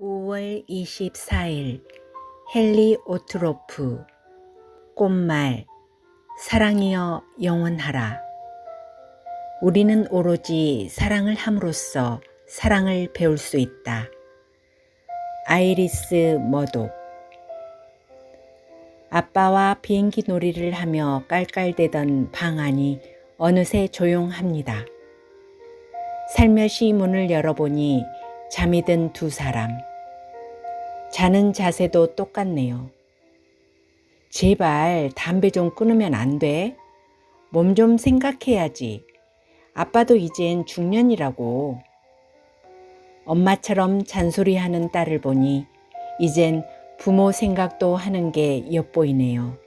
5월 24일 헨리 오트로프 꽃말 사랑이여 영원하라 우리는 오로지 사랑을 함으로써 사랑을 배울 수 있다. 아이리스 머독 아빠와 비행기 놀이를 하며 깔깔대던 방 안이 어느새 조용합니다. 살며시 문을 열어보니 잠이 든 두 사람. 자는 자세도 똑같네요. 제발 담배 좀 끊으면 안 돼? 몸 좀 생각해야지. 아빠도 이젠 중년이라고. 엄마처럼 잔소리하는 딸을 보니 이젠 부모 생각도 하는 게 엿보이네요.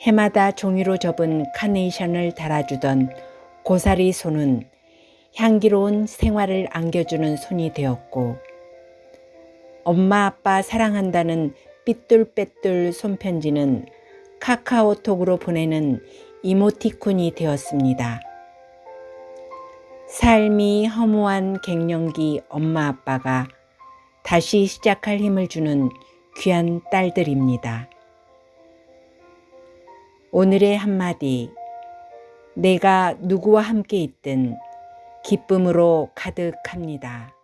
해마다 종이로 접은 카네이션을 달아주던 고사리 손은 향기로운 생활을 안겨주는 손이 되었고, 엄마 아빠 사랑한다는 삐뚤빼뚤 손편지는 카카오톡으로 보내는 이모티콘이 되었습니다. 삶이 허무한 갱년기 엄마 아빠가 다시 시작할 힘을 주는 귀한 딸들입니다. 오늘의 한마디. 내가 누구와 함께 있든 기쁨으로 가득합니다.